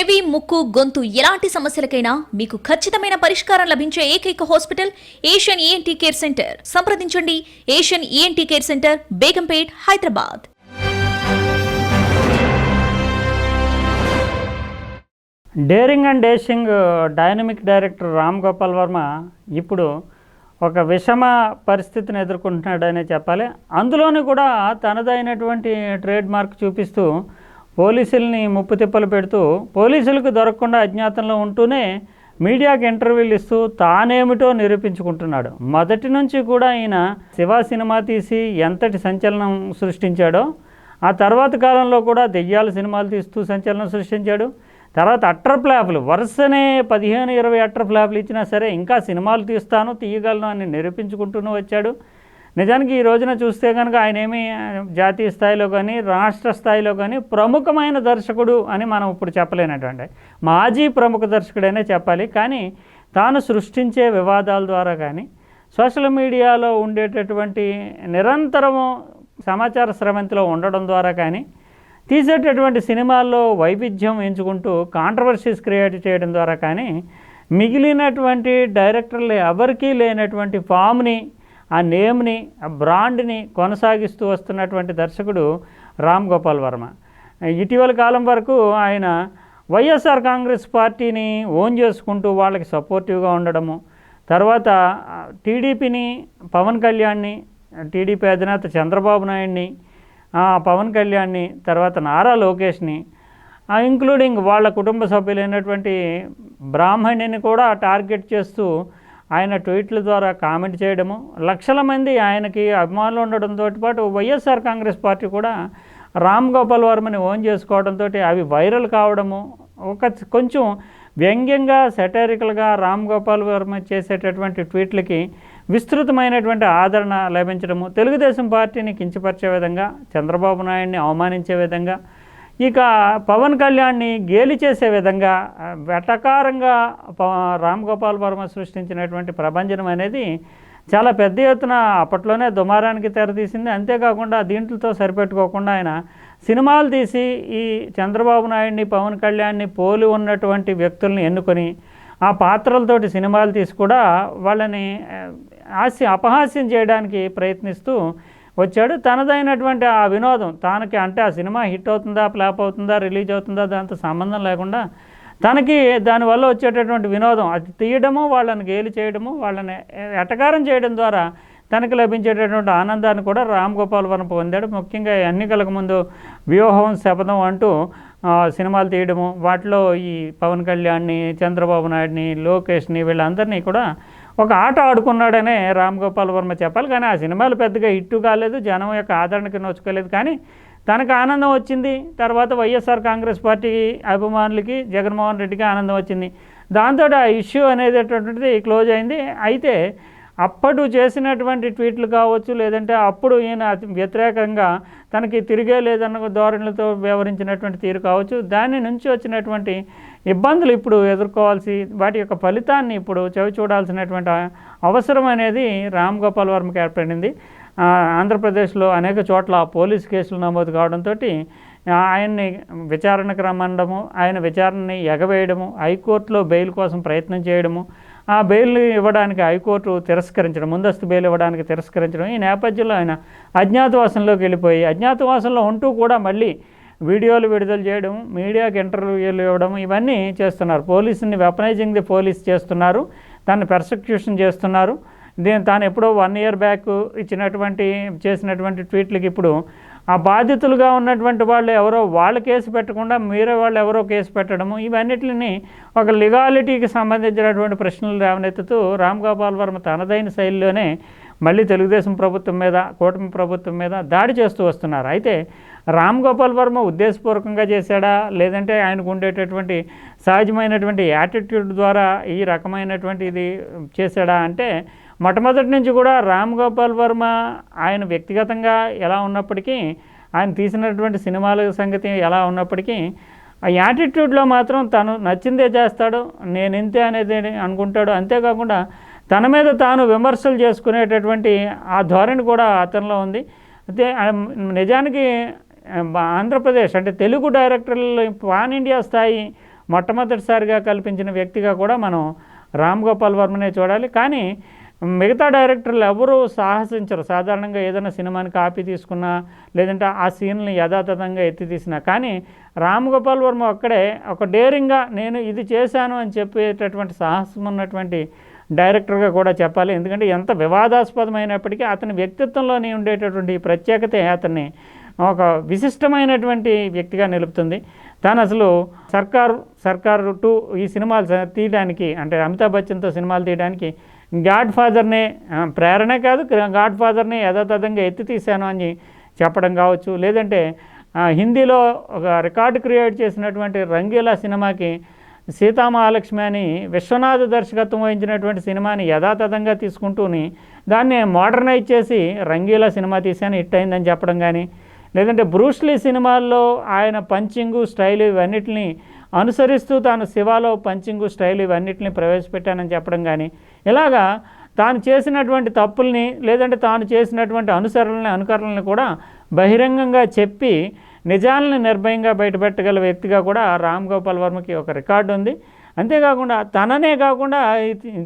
చెవి ముక్కు గొంతు ఎలాంటి సమస్యలకైనా మీకు ఖచ్చితమైన పరిష్కారం లభించే ఏకైక hospital Asian ENT care centre. సంప్రదించండి. Asian ENT care centre Begumpet Hyderabad. Daring and dashing dynamic director Ram Gopal Varma ఇప్పుడు ఒక విషమ పరిస్థితిని ఎదుర్కొంటున్నాడనే చెప్పాలి. అందులోనూ కూడా తనదైనటువంటి ట్రేడ్ మార్క్ చూపిస్తూ పోలీసుల్ని ముప్పు తిప్పలు పెడుతూ పోలీసులకు దొరకకుండా అజ్ఞాతంలో ఉంటూనే మీడియాకి ఇంటర్వ్యూలు ఇస్తూ తానేమిటో నిరూపించుకుంటున్నాడు. మొదటి నుంచి కూడా ఈయన శివ సినిమా తీసి ఎంతటి సంచలనం సృష్టించాడో ఆ తర్వాత కాలంలో కూడా దెయ్యాల సినిమాలు తీస్తూ సంచలనం సృష్టించాడు. తర్వాత అట్టర్ ఫ్లాపులు వరుసనే పదిహేను ఇరవై అట్టర్ ఫ్లాపులు ఇచ్చినా సరే ఇంకా సినిమాలు తీస్తాను తీయగలను అని నిరూపించుకుంటూనే వచ్చాడు. నిజానికి ఈ రోజున చూస్తే కనుక ఆయన ఏమి జాతీయ స్థాయిలో కానీ రాష్ట్ర స్థాయిలో కానీ ప్రముఖమైన దర్శకుడు అని మనం ఇప్పుడు చెప్పలేనటువంటి మాజీ ప్రముఖ దర్శకుడైనా చెప్పాలి. కానీ తాను సృష్టించే వివాదాల ద్వారా కానీ సోషల్ మీడియాలో ఉండేటటువంటి నిరంతరము సమాచార స్రవంతిలో ఉండడం ద్వారా కానీ తీసేటటువంటి సినిమాల్లో వైవిధ్యం ఎంచుకుంటూ కాంట్రవర్సీస్ క్రియేట్ చేయడం ద్వారా కానీ మిగిలినటువంటి డైరెక్టర్లు ఎవరికీ లేనటువంటి ఫామ్ని ఆ నేమ్ని ఆ బ్రాండ్ని కొనసాగిస్తూ వస్తున్నటువంటి దర్శకుడు రామ్ గోపాల్ వర్మ. ఇటీవల కాలం వరకు ఆయన వైఎస్ఆర్ కాంగ్రెస్ పార్టీని ఓన్ చేసుకుంటూ వాళ్ళకి సపోర్టివ్గా ఉండడము తర్వాత టీడీపీని పవన్ కళ్యాణ్ని టీడీపీ అధినేత చంద్రబాబు నాయుడిని పవన్ కళ్యాణ్ని తర్వాత నారా లోకేష్ని ఆ, ఇంక్లూడింగ్ వాళ్ళ కుటుంబ సభ్యులైనటువంటి బ్రాహ్మణిని కూడా టార్గెట్ చేస్తూ ఆయన ట్వీట్ల ద్వారా కామెంట్ చేయడము లక్షల మంది ఆయనకి అభిమానులు ఉండడంతో పాటు వైఎస్ఆర్ కాంగ్రెస్ పార్టీ కూడా రామ్ గోపాల్ వర్మని ఓన్ చేసుకోవడంతో అవి వైరల్ కావడము ఒక కొంచెం వ్యంగ్యంగా సెటారికల్గా రామ్ గోపాల్ వర్మ చేసేటటువంటి ట్వీట్లకి విస్తృతమైనటువంటి ఆదరణ లభించడము తెలుగుదేశం పార్టీని కించపరిచే విధంగా చంద్రబాబు నాయుడిని అవమానించే విధంగా ఇక పవన్ కళ్యాణ్ని గేలి చేసే విధంగా వెటకారంగా రామ్ గోపాల్ వర్మ సృష్టించినటువంటి ప్రభంజనం అనేది చాలా పెద్ద ఎత్తున అప్పట్లోనే దుమారానికి తెరతీసింది. అంతేకాకుండా దీంట్లతో సరిపెట్టుకోకుండా ఆయన సినిమాలు తీసి ఈ చంద్రబాబు నాయుడిని పవన్ కళ్యాణ్ని పోలి ఉన్నటువంటి వ్యక్తుల్ని ఎన్నుకొని ఆ పాత్రలతోటి సినిమాలు తీసి కూడా వాళ్ళని హాస్య అపహాస్యం చేయడానికి ప్రయత్నిస్తూ వచ్చాడు. తనదైనటువంటి ఆ వినోదం తనకి అంటే ఆ సినిమా హిట్ అవుతుందా ఫ్లాప్ అవుతుందా రిలీజ్ అవుతుందా దాంతో సంబంధం లేకుండా తనకి దానివల్ల వచ్చేటటువంటి వినోదం అది తీయడము వాళ్ళని గేలి చేయడము వాళ్ళని ఎటకారం చేయడం ద్వారా తనకి లభించేటటువంటి ఆనందాన్ని కూడా రామ్ గోపాల్ వర్మ పొందాడు. ముఖ్యంగా ఎన్నికలకు ముందు వ్యూహం శపథం అంటూ సినిమాలు తీయడము వాటిలో ఈ పవన్ కళ్యాణ్ని చంద్రబాబు నాయుడిని లోకేష్ని వీళ్ళందరినీ కూడా ఒక ఆట ఆడుకున్నాడనే రామ్ గోపాల్ వర్మ చెప్పాలి కానీ ఆ సినిమాలు పెద్దగా ఇట్టు కాలేదు జనం యొక్క ఆదరణకి నోచుకోలేదు. కానీ తనకు ఆనందం వచ్చింది తర్వాత వైఎస్ఆర్ కాంగ్రెస్ పార్టీ అభిమానులకి జగన్మోహన్ రెడ్డికి ఆనందం వచ్చింది. దాంతో ఆ ఇష్యూ అనేటటువంటిది క్లోజ్ అయింది. అయితే అప్పుడు చేసినటువంటి ట్వీట్లు కావచ్చు లేదంటే అప్పుడు ఈయన వ్యతిరేకంగా తనకి తిరిగే లేదన్న ధోరణులతో వ్యవహరించినటువంటి తీరు కావచ్చు దాని నుంచి వచ్చినటువంటి ఇబ్బందులు ఇప్పుడు ఎదుర్కోవాల్సి వాటి యొక్క ఫలితాన్ని ఇప్పుడు చవి చూడాల్సినటువంటి అవసరం అనేది రామ్ గోపాల్ వర్మకి ఏర్పడింది. ఆంధ్రప్రదేశ్లో అనేక చోట్ల పోలీస్ కేసులు నమోదు కావడంతో ఆయన్ని విచారణకు రమ్మనడము ఆయన విచారణని ఎగవేయడము హైకోర్టులో బెయిల్ కోసం ప్రయత్నం చేయడము ఆ బెయిల్ ఇవ్వడానికి హైకోర్టు తిరస్కరించడం ముందస్తు బెయిల్ ఇవ్వడానికి తిరస్కరించడం ఈ నేపథ్యంలో ఆయన అజ్ఞాతవాసంలోకి వెళ్ళిపోయి అజ్ఞాతవాసంలో ఉంటూ కూడా మళ్ళీ వీడియోలు విడుదల చేయడం మీడియాకి ఇంటర్వ్యూలు ఇవ్వడం ఇవన్నీ చేస్తున్నారు. పోలీసుని వెపనైజింగ్ ది పోలీస్ చేస్తున్నారు. దాన్ని పెర్సిక్యూషన్ చేస్తున్నారు. దీని తాను ఎప్పుడో వన్ ఇయర్ బ్యాక్ ఇచ్చినటువంటి చేసినటువంటి ట్వీట్లకి ఇప్పుడు ఆ బాధితులుగా ఉన్నటువంటి వాళ్ళు ఎవరో వాళ్ళు కేసు పెట్టకుండా మీరే వాళ్ళు ఎవరో కేసు పెట్టడము ఇవన్నిటిని ఒక లిగాలిటీకి సంబంధించినటువంటి ప్రశ్నలు లేవనెత్తుతూ రామ్ గోపాల్ వర్మ తనదైన శైలిలోనే మళ్ళీ తెలుగుదేశం ప్రభుత్వం మీద కూటమి ప్రభుత్వం మీద దాడి చేస్తూ వస్తున్నారు. అయితే రామ్ గోపాల్ వర్మ ఉద్దేశపూర్వకంగా చేశాడా? లేదంటే ఆయనకు ఉండేటటువంటి సహజమైనటువంటి యాటిట్యూడ్ ద్వారా ఈ రకమైనటువంటి ఇది చేశాడా? అంటే మొట్టమొదటి నుంచి కూడా రామ్ గోపాల్ వర్మ ఆయన వ్యక్తిగతంగా ఎలా ఉన్నప్పటికీ ఆయన తీసినటువంటి సినిమాల సంగతి ఎలా ఉన్నప్పటికీ ఆ యాటిట్యూడ్లో మాత్రం తను నచ్చిందే చేస్తాడు నేను ఇంతే అనేది అనుకుంటాడు. అంతేకాకుండా తన మీద తాను విమర్శలు చేసుకునేటటువంటి ఆ ధోరణి కూడా అతనిలో ఉంది. అయితే నిజానికి ఆంధ్రప్రదేశ్ అంటే తెలుగు డైరెక్టర్లు పాన్ ఇండియా స్థాయి మొట్టమొదటిసారిగా కల్పించిన వ్యక్తిగా కూడా మనం రామ్ గోపాల్ వర్మనే చూడాలి. కానీ మిగతా డైరెక్టర్లు ఎవరూ సాహసించరు. సాధారణంగా ఏదైనా సినిమాని కాపీ తీసుకున్నా లేదంటే ఆ సీన్ని యథాతథంగా ఎత్తి తీసినా. కానీ రామ్ గోపాల్ వర్మ ఒక్కడే ఒక డేరింగ్గా నేను ఇది చేశాను అని చెప్పేటటువంటి సాహసం ఉన్నటువంటి డైరెక్టర్గా కూడా చెప్పాలి. ఎందుకంటే ఎంత వివాదాస్పదమైనప్పటికీ అతని వ్యక్తిత్వంలోనే ఉండేటటువంటి ప్రత్యేకతే అతన్ని ఒక విశిష్టమైనటువంటి వ్యక్తిగా నిలుపుతుంది. తాను అసలు సర్కారు సర్కారు టూ ఈ సినిమాలు తీయడానికి అంటే అమితాబ్ బచ్చన్తో సినిమాలు తీయడానికి గాడ్ ఫాదర్నే ప్రేరణ కాదు గాడ్ ఫాదర్నే యథాతథంగా ఎత్తి తీశాను అని చెప్పడం కావచ్చు. లేదంటే హిందీలో ఒక రికార్డు క్రియేట్ చేసినటువంటి రంగీలా సినిమాకి సీతామహాలక్ష్మి అని విశ్వనాథ్ దర్శకత్వం వహించినటువంటి సినిమాని యథాతథంగా తీసుకుంటూని దాన్ని మోడర్నైజ్ చేసి రంగీలా సినిమా తీశాను హిట్ అయిందని చెప్పడం కానీ లేదంటే బ్రూస్లీ సినిమాల్లో ఆయన పంచింగు స్టైల్ ఇవన్నిటిని అనుసరిస్తూ తాను శివాలో పంచింగు స్టైల్ ఇవన్నిటిని ప్రవేశపెట్టానని చెప్పడం కానీ ఇలాగా తాను చేసినటువంటి తప్పుల్ని లేదంటే తాను చేసినటువంటి అనుసరణల్ని అనుకరణల్ని కూడా బహిరంగంగా చెప్పి నిజాలను నిర్భయంగా బయటపెట్టగల వ్యక్తిగా కూడా రామ్ గోపాల్ వర్మకి ఒక రికార్డు ఉంది. అంతేకాకుండా తననే కాకుండా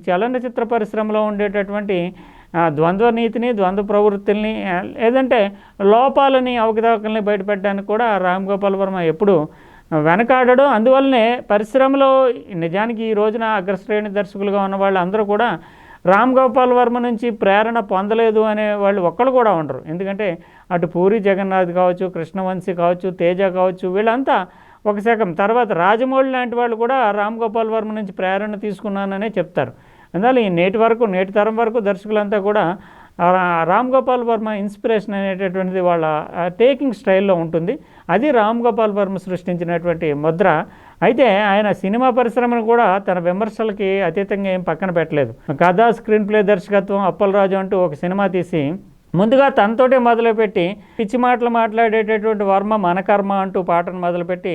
చలనచిత్ర పరిశ్రమలో ఉండేటటువంటి ద్వంద్వ నీతిని ద్వంద్వ ప్రవృత్తుల్ని లేదంటే లోపాలని అవకతవకల్ని బయటపెట్టడానికి కూడా రామ్ గోపాల్ వర్మ ఎప్పుడు వెనకాడడం. అందువల్లనే పరిశ్రమలో నిజానికి ఈ రోజున అగ్రశ్రేణి దర్శకులుగా ఉన్న వాళ్ళు అందరూ కూడా రామ్ గోపాల్ వర్మ నుంచి ప్రేరణ పొందలేదు అనే వాళ్ళు ఒక్కళ్ళు కూడా ఉండరు. ఎందుకంటే అటు పూరి జగన్నాథ్ కావచ్చు కృష్ణవంశీ కావచ్చు తేజ కావచ్చు వీళ్ళంతా ఒక శకం. తర్వాత రాజమౌళి లాంటి వాళ్ళు కూడా రామ్ గోపాల్ వర్మ నుంచి ప్రేరణ తీసుకున్నాననే చెప్తారు. అందువల్ల ఈ నేటి వరకు నేటి తరం వరకు దర్శకులంతా కూడా రామ్ గోపాల్ వర్మ ఇన్స్పిరేషన్ అనేటటువంటిది వాళ్ళ టేకింగ్ స్టైల్లో ఉంటుంది. అది రామ్ గోపాల్ వర్మ సృష్టించినటువంటి ముద్ర. అయితే ఆయన సినిమా పరిశ్రమను కూడా తన విమర్శలకి అతీతంగా ఏం పక్కన పెట్టలేదు. కథా స్క్రీన్ ప్లే దర్శకత్వం అప్పలరాజు అంటూ ఒక సినిమా తీసి ముందుగా తనతోటే మొదలుపెట్టి పిచ్చి మాటలు మాట్లాడేటటువంటి వర్మ మనకర్మ అంటూ పాటను మొదలుపెట్టి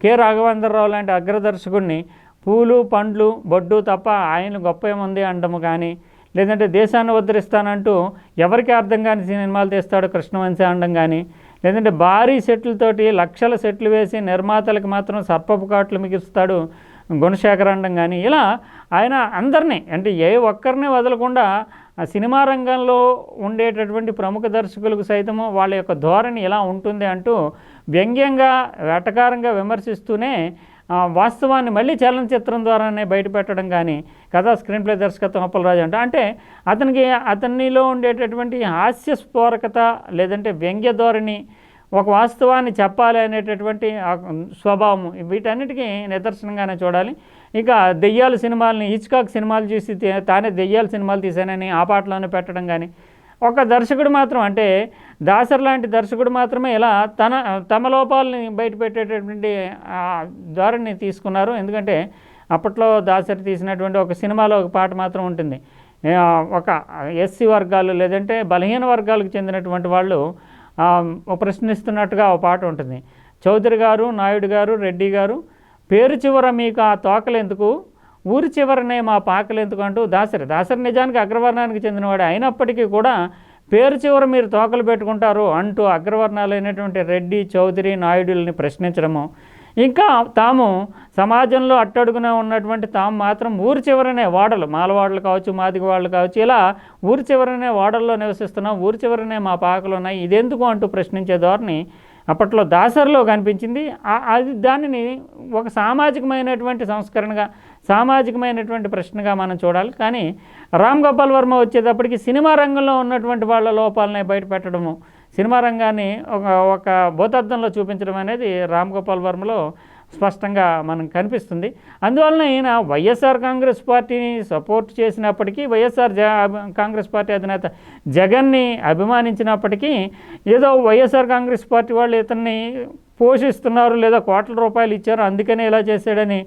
కె. రాఘవేంద్రరావు లాంటి అగ్రదర్శకుడిని పూలు పండ్లు బొడ్డు తప్ప ఆయన గొప్ప ఏముంది అంటాము కానీ లేదంటే దేశాన్ని ఉద్ధరిస్తానంటూ ఎవరికి అర్థం కాని సినిమాలు తీస్తాడు కృష్ణవంశీ అనడం కానీ లేదంటే భారీ సెట్లతోటి లక్షల సెట్లు వేసి నిర్మాతలకు మాత్రం సర్పపు కాట్లు మిగిస్తాడు గుణశేఖర్ అనడం కానీ ఇలా ఆయన అందరినీ అంటే ఏ ఒక్కరిని వదలకుండా సినిమా రంగంలో ఉండేటటువంటి ప్రముఖ దర్శకులకు సైతము వాళ్ళ యొక్క ధోరణి ఎలా ఉంటుంది అంటూ వ్యంగ్యంగా వెటకారంగా విమర్శిస్తూనే వాస్తవాన్ని మళ్ళీ చలనచిత్రం ద్వారానే బయటపెట్టడం కానీ కథా స్క్రీన్ ప్లే దర్శకత్వం అప్పలరాజు అంటే. అంటే అతనికి అతనిలో ఉండేటటువంటి హాస్యస్ఫోరకత లేదంటే వ్యంగ్య ధోరణి ఒక వాస్తవాన్ని చెప్పాలి అనేటటువంటి స్వభావం వీటన్నిటికీ నిదర్శనంగానే చూడాలి. ఇక దెయ్యాల సినిమాలని హిచ్కాక్ సినిమాలు చూసి తానే దెయ్యాల సినిమాలు తీశానని ఆ పాటలోనే పెట్టడం కానీ ఒక దర్శకుడు మాత్రం అంటే దాసర్ లాంటి దర్శకుడు మాత్రమే ఇలా తన తమ లోపాలని బయటపెట్టేటటువంటి ఆ తీసుకున్నారు. ఎందుకంటే అప్పట్లో దాసరి తీసినటువంటి ఒక సినిమాలో ఒక పాట మాత్రం ఉంటుంది. ఒక ఎస్సీ వర్గాలు లేదంటే బలహీన వర్గాలకు చెందినటువంటి వాళ్ళు ప్రశ్నిస్తున్నట్టుగా ఒక పాట ఉంటుంది. చౌదరి గారు నాయుడు గారు రెడ్డి గారు పేరు చివర మీకు ఆ తోకలు ఎందుకు? ఊరి చివరనే మా పాకలు ఎందుకంటూ దాసరి. దాసరి నిజానికి అగ్రవర్ణానికి చెందినవాడు. అయినప్పటికీ కూడా పేరు చివర మీరు తోకలు పెట్టుకుంటారు అంటూ అగ్రవర్ణాలైనటువంటి రెడ్డి చౌదరి నాయుడుల్ని ప్రశ్నించడము. ఇంకా తాము సమాజంలో అట్టడుగున ఉన్నటువంటి తాము మాత్రం ఊరి చివరనే వాడలు. మాలవాడలు కావచ్చు మాదిగ వాళ్ళు కావచ్చు ఇలా ఊరి చివరనే వాడల్లో నివసిస్తున్నాం ఊరి చివరనే మా పాకలు ఉన్నాయి ఇదెందుకు అంటూ ప్రశ్నించే ధోరణి అప్పట్లో దాసరిలో కనిపించింది. అది దానిని ఒక సామాజికమైనటువంటి సంస్కరణగా సామాజికమైనటువంటి ప్రశ్నగా మనం చూడాలి. కానీ రామ్ గోపాల్ వర్మ వచ్చేటప్పటికి సినిమా రంగంలో ఉన్నటువంటి వాళ్ళ లోపాలనే బయటపెట్టడము సినిమా రంగాన్ని ఒక ఒక భూతద్దంలో చూపించడం అనేది రామ్ గోపాల్ వర్మలో స్పష్టంగా మనం కనిపిస్తుంది. అందువలన ఈయన వైఎస్ఆర్ కాంగ్రెస్ పార్టీని సపోర్ట్ చేసినప్పటికీ వైఎస్ఆర్ కాంగ్రెస్ పార్టీ అధినేత జగన్ని అభిమానించినప్పటికీ ఏదో వైఎస్ఆర్ కాంగ్రెస్ పార్టీ వాళ్ళు ఇతన్ని పోషిస్తున్నారు లేదా కోట్ల రూపాయలు ఇచ్చారు అందుకనే ఇలా చేశాడని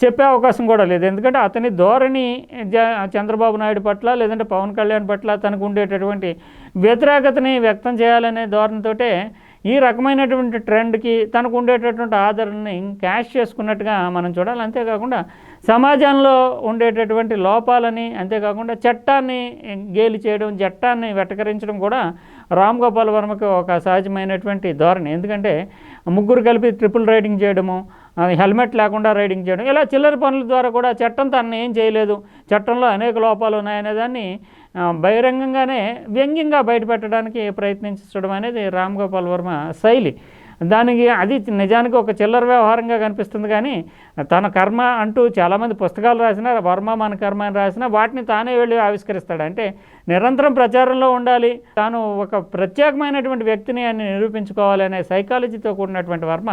చెప్పే అవకాశం కూడా లేదు. ఎందుకంటే అతని ధోరణి జ చంద్రబాబు నాయుడు పట్ల లేదంటే పవన్ కళ్యాణ్ పట్ల తనకు ఉండేటటువంటి వ్యతిరేకతని వ్యక్తం చేయాలనే ధోరణితోటే ఈ రకమైనటువంటి ట్రెండ్కి తనకు ఉండేటటువంటి ఆదరణని క్యాష్ చేసుకున్నట్టుగా మనం చూడాలి. అంతేకాకుండా సమాజంలో ఉండేటటువంటి లోపాలని అంతేకాకుండా చట్టాన్ని గేలి చేయడం చట్టాన్ని వెటకరించడం కూడా రామ్ గోపాల్ వర్మకి ఒక సహజమైనటువంటి ధోరణి. ఎందుకంటే ముగ్గురు కలిపి ట్రిపుల్ రైడింగ్ చేయడము హెల్మెట్ లేకుండా రైడింగ్ చేయడం ఇలా చిల్లర పనుల ద్వారా కూడా చట్టం తనని ఏం చేయలేదు. చట్టంలో అనేక లోపాలు ఉన్నాయనే దాన్ని బహిరంగంగానే వ్యంగ్యంగా బయటపెట్టడానికి ప్రయత్నించడం అనేది రామ్ గోపాల్ వర్మ శైలి. దానికి అది నిజానికి ఒక చిల్లర వ్యవహారంగా కనిపిస్తుంది కానీ తన కర్మ అంటూ చాలామంది పుస్తకాలు రాసినా వర్మ మన కర్మ అని రాసినా వాటిని తానే వెళ్ళి ఆవిష్కరిస్తాడు. అంటే నిరంతరం ప్రచారంలో ఉండాలి. తాను ఒక ప్రత్యేకమైనటువంటి వ్యక్తిని అని నిరూపించుకోవాలి అనే సైకాలజీతో కూడినటువంటి వర్మ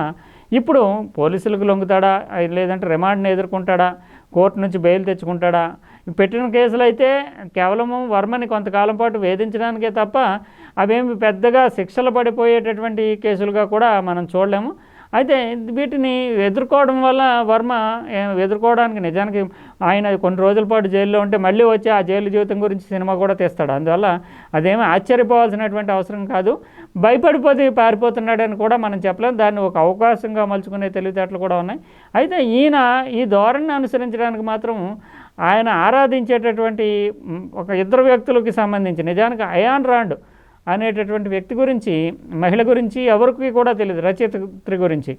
ఇప్పుడు పోలీసులకు లొంగుతాడా? లేదంటే రిమాండ్ని ఎదుర్కొంటాడా? కోర్టు నుంచి బెయిల్ తెచ్చుకుంటాడా? పెట్టిన కేసులు అయితే కేవలము వర్మని కొంతకాలం పాటు వేధించడానికే తప్ప అవేమి పెద్దగా శిక్షలు పడిపోయేటటువంటి కేసులుగా కూడా మనం చూడలేము. అయితే వీటిని ఎదుర్కోవడం వల్ల వర్మ ఎదుర్కోవడానికి నిజానికి ఆయన కొన్ని రోజుల పాటు జైల్లో ఉంటే మళ్ళీ వచ్చి ఆ జైలు జీవితం గురించి సినిమా కూడా తీస్తాడు. అందువల్ల అదేమీ ఆశ్చర్యపోవాల్సినటువంటి అవసరం కాదు. భయపడిపోతే పారిపోతున్నాడని కూడా మనం చెప్పలేం. దాన్ని ఒక అవకాశంగా మలుచుకునే తెలివితేటలు కూడా ఉన్నాయి. అయితే ఈయన ఈ ధోరణిని అనుసరించడానికి మాత్రం ఆయన ఆరాధించేటటువంటి ఒక ఇద్దరు వ్యక్తులకి సంబంధించి నిజానికి అయాన్ రాండ్ అనేటటువంటి వ్యక్తి గురించి మహిళ గురించి ఎవరికి కూడా తెలియదు రచయిత్రి గురించి.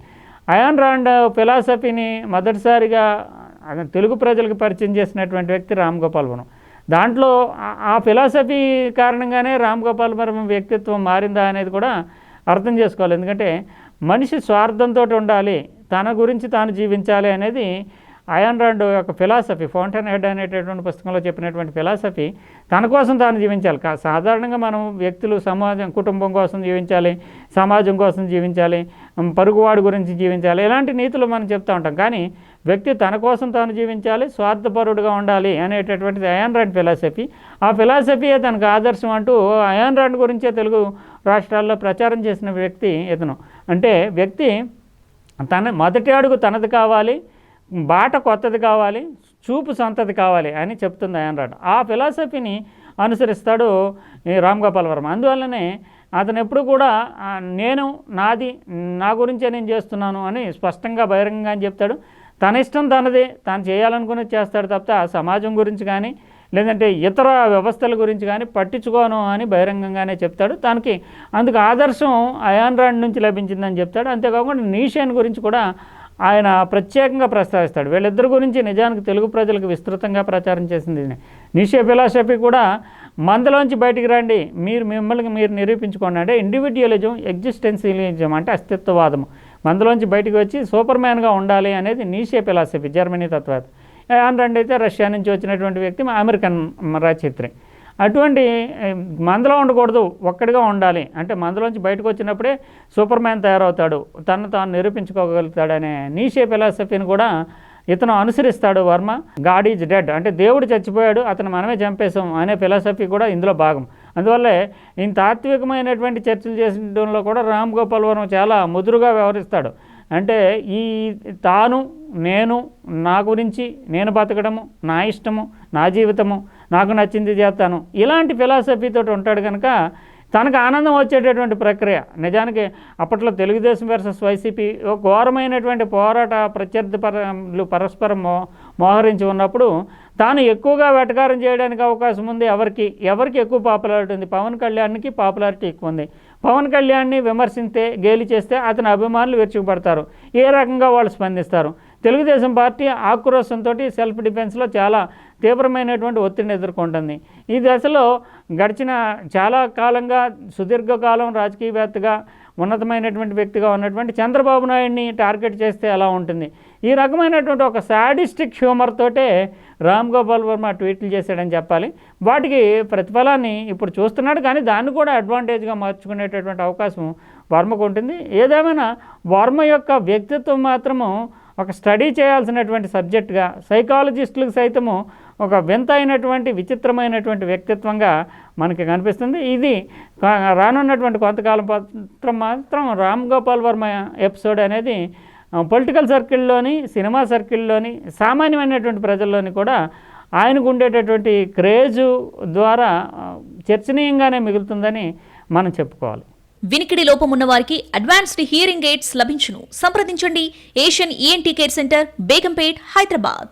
అయాన్ రాండ్ ఫిలాసఫీని మొదటిసారిగా తెలుగు ప్రజలకు పరిచయం చేసినటువంటి వ్యక్తి రామ్ గోపాల్ వర్మ దాంట్లో ఆ- ఫిలాసఫీ కారణంగానే రామ్ గోపాల్ వర్మ వ్యక్తిత్వం మారిందా అనేది కూడా అర్థం చేసుకోవాలి. ఎందుకంటే మనిషి స్వార్థంతో ఉండాలి తన గురించి తాను జీవించాలి అనేది అయాన్ రాండ్ యొక్క ఫిలాసఫీ ఫౌంటైన్ హెడ్ అనేటటువంటి పుస్తకంలో చెప్పినటువంటి ఫిలాసఫీ తన కోసం తాను జీవించాలి. కా సాధారణంగా మనం వ్యక్తులు సమాజం కుటుంబం కోసం జీవించాలి సమాజం కోసం జీవించాలి పరుగువాడు గురించి జీవించాలి ఇలాంటి నీతులు మనం చెప్తూ ఉంటాం. కానీ వ్యక్తి తన కోసం తాను జీవించాలి స్వార్థపరుడుగా ఉండాలి అనేటటువంటిది అయాన్ రాండ్ ఫిలాసఫీ. ఆ ఫిలాసఫీయే తనకు ఆదర్శం అంటూ అయాన్ రాండ్ గురించే తెలుగు రాష్ట్రాల్లో ప్రచారం చేసిన వ్యక్తి ఇతను. అంటే వ్యక్తి తన మొదటి అడుగు తనది కావాలి బాట కొత్తది కావాలి చూపు సొంతది కావాలి అని చెప్తుంది అయాన్ ఆ ఫిలాసఫీని అనుసరిస్తాడు రామ్ గోపాల్ వర్మ. అందువల్లనే అతను ఎప్పుడు కూడా నేను నాది నా గురించే నేను చేస్తున్నాను అని స్పష్టంగా బహిరంగంగా అని చెప్తాడు. తన ఇష్టం తనదే తాను చేయాలనుకున్నది చేస్తాడు తప్ప ఆ సమాజం గురించి కానీ లేదంటే ఇతర వ్యవస్థల గురించి కానీ పట్టించుకోను అని బహిరంగంగానే చెప్తాడు. తనకి అందుకు ఆదర్శం అయాన్ రాండ్ నుంచి లభించిందని చెప్తాడు. అంతేకాకుండా నీషేన్ గురించి కూడా ఆయన ప్రత్యేకంగా ప్రస్తావిస్తాడు. వీళ్ళిద్దరి గురించి నిజానికి తెలుగు ప్రజలకు విస్తృతంగా ప్రచారం చేసింది నిషే ఫిలాసఫీ కూడా మందలోంచి బయటికి రండి. మీరు మిమ్మల్ని మీరు నిరూపించుకోండి. అంటే ఇండివిజువలిజం ఎగ్జిస్టెన్షియలిజం అంటే అస్తిత్వవాదము. మందలోంచి బయటికి వచ్చి సూపర్ మ్యాన్గా ఉండాలి అనేది నీషే ఫిలాసఫీ జర్మనీ తత్వాత యాన్ రండ్ అయితే రష్యా నుంచి వచ్చినటువంటి వ్యక్తి అమెరికన్ రచయిత్రి. అటువంటి మందలో ఉండకూడదు ఒక్కడిగా ఉండాలి. అంటే మందలోంచి బయటకు వచ్చినప్పుడే సూపర్ మ్యాన్ తయారవుతాడు. తను తాను నిరూపించుకోగలుగుతాడనే నీషే ఫిలాసఫీని కూడా ఇతను అనుసరిస్తాడు వర్మ. God is dead. అంటే దేవుడు చచ్చిపోయాడు అతను మనమే చంపేశాం అనే ఫిలాసఫీ కూడా ఇందులో భాగం. అందువల్లే ఈయన తాత్వికమైనటువంటి చర్చలు చేసడంలో కూడా రామ్ గోపాల్ వర్మ చాలా ముదురుగా వ్యవహరిస్తాడు. అంటే ఈ తాను నేను నా గురించి నేను బతకడము నా ఇష్టము నా జీవితము నాకు నచ్చింది చేస్తాను. ఇలాంటి ఫిలాసఫీతో ఉంటాడు కనుక తనకు ఆనందం వచ్చేటటువంటి ప్రక్రియ. నిజానికి అప్పట్లో తెలుగుదేశం వర్సెస్ వైసీపీ ఘోరమైనటువంటి పోరాట ప్రత్యర్థి పరలు పరస్పరం మో మోహరించి ఉన్నప్పుడు తాను ఎక్కువగా వెటకారం చేయడానికి అవకాశం ఉంది. ఎవరికి ఎవరికి ఎక్కువ పాపులారిటీ ఉంది? పవన్ కళ్యాణ్కి పాపులారిటీ ఎక్కువ ఉంది. పవన్ కళ్యాణ్ని విమర్శిస్తే గేలి చేస్తే అతని అభిమానులు విరుచుకుపడతారు. ఏ రకంగా వాళ్ళు స్పందిస్తారు? తెలుగుదేశం పార్టీ ఆక్రోశంతో సెల్ఫ్ డిఫెన్స్లో చాలా తీవ్రమైనటువంటి ఒత్తిడిని ఎదుర్కొంటుంది. ఈ దశలో గడిచిన చాలా కాలంగా సుదీర్ఘకాలం రాజకీయవేత్తగా ఉన్నతమైనటువంటి వ్యక్తిగా ఉన్నటువంటి చంద్రబాబు నాయుడిని టార్గెట్ చేస్తే ఎలా ఉంటుంది? ఈ రకమైనటువంటి ఒక సాడిస్టిక్ హ్యూమర్ తోటే రామ్ గోపాల్ వర్మ ట్వీట్లు చేశాడని చెప్పాలి. వాటికి ప్రతిఫలాన్ని ఇప్పుడు చూస్తున్నాడు. కానీ దాన్ని కూడా అడ్వాంటేజ్గా మార్చుకునేటటువంటి అవకాశం వర్మకు ఉంటుంది. ఏదేమైనా వర్మ యొక్క వ్యక్తిత్వం మాత్రము ఒక స్టడీ చేయాల్సినటువంటి సబ్జెక్టుగా సైకాలజిస్టులకు సైతము ఒక వింత అయినటువంటి విచిత్రమైనటువంటి వ్యక్తిత్వంగా మనకి కనిపిస్తుంది. ఇది రానున్నటువంటి కొంతకాలం మాత్రం మాత్రం రామ్ గోపాల్ వర్మ ఎపిసోడ్ అనేది పొలిటికల్ సర్కిల్లోని సినిమా సర్కిల్లోని సామాన్యమైనటువంటి ప్రజల్లోని కూడా ఆయనకు ఉండేటటువంటి క్రేజు ద్వారా చర్చనీయంగానే మిగులుతుందని మనం చెప్పుకోవాలి. వినికిడి లోపం ఉన్న వారికి అడ్వాన్స్డ్ హియరింగ్ ఎయిడ్స్ లభించును. సంప్రదించండి. Asian ENT care centre Begumpet Hyderabad.